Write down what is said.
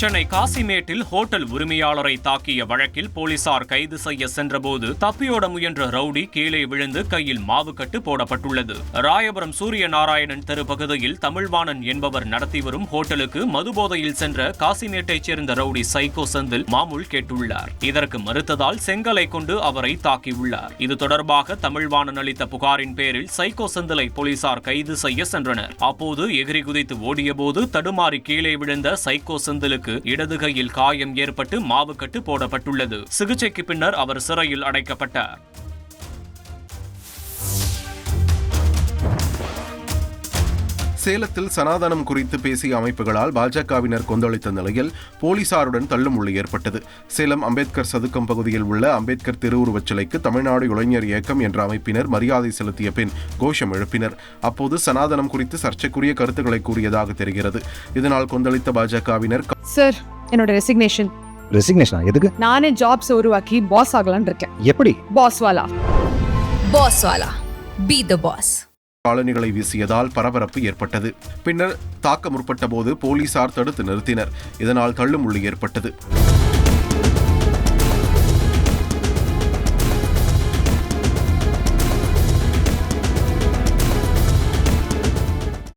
Chennai காசிமேட்டில் hotel உரிமையாளரை தாக்கிய வழக்கில் போலீசார் கைது செய்ய சென்றபோது தப்பியோட முயன்ற ரவுடி கீழே விழுந்து கையில் மாவுக்கட்டு போடப்பட்டுள்ளது. ராயபுரம் சூரிய நாராயணன் தெரு பகுதியில் தமிழ்வாணன் என்பவர் நடத்தி வரும் ஹோட்டலுக்கு மதுபோதையில் சென்ற காசிமேட்டைச் சேர்ந்த ரவுடி சைகோ செந்தில் மாமூல் கேட்டுள்ளார். இதற்கு மறுத்ததால் செங்கலை கொண்டு அவரை தாக்கியுள்ளார். இது தொடர்பாக தமிழ்வாணன் அளித்த புகாரின் பேரில் சைகோ செந்திலை போலீசார் கைது செய்ய சென்றனர். அப்போது எகிரி குதித்து ஓடியபோது தடுமாறி கீழே விழுந்த சைக்கோ செந்திலுக்கு இடது கையில் காயம் ஏற்பட்டு மாவுக்கட்டு போடப்பட்டுள்ளது. சிகிச்சைக்கு பின்னர் அவர் சிறையில் அடைக்கப்பட்டார். சேலத்தில் சனாதனம் குறித்து பேசிய அமைப்புகளால் பாஜகவினர் கொந்தளித்த நிலையில் போலீசாருடன் தள்ளுமுள்ளு ஏற்பட்டது. சேலம் அம்பேத்கர் சதுக்கம் பகுதியில் உள்ள அம்பேத்கர் திருவுருவச் சிலைக்கு தமிழ்நாடு இளைஞர் இயக்கம் என்ற அமைப்பினர் மரியாதை செலுத்திய பின் கோஷம் எழுப்பினர். அப்போது சனாதனம் குறித்து சர்ச்சைக்குரிய கருத்துக்களை கூறியதாக தெரிகிறது. இதனால் கொந்தளித்த பாஜகவினர் சார் என்னோட ரெசிக்னேஷன் ரெசிக்னேஷனா எதுக்கு? நானே ஜாப்ஸ் உருவாக்கி பாஸ் ஆகலாம்னு இருக்கேன். எப்படி? பாஸ் வாலா. பாஸ் வாலா. பி த பாஸ் காலணிகளை வீசியதால் பரபரப்பு ஏற்பட்டது. பின்னர் தாக்க முற்பட்ட போது போலீசார் தடுத்து நிறுத்தினர். இதனால் தள்ளுமுள்ளு ஏற்பட்டது.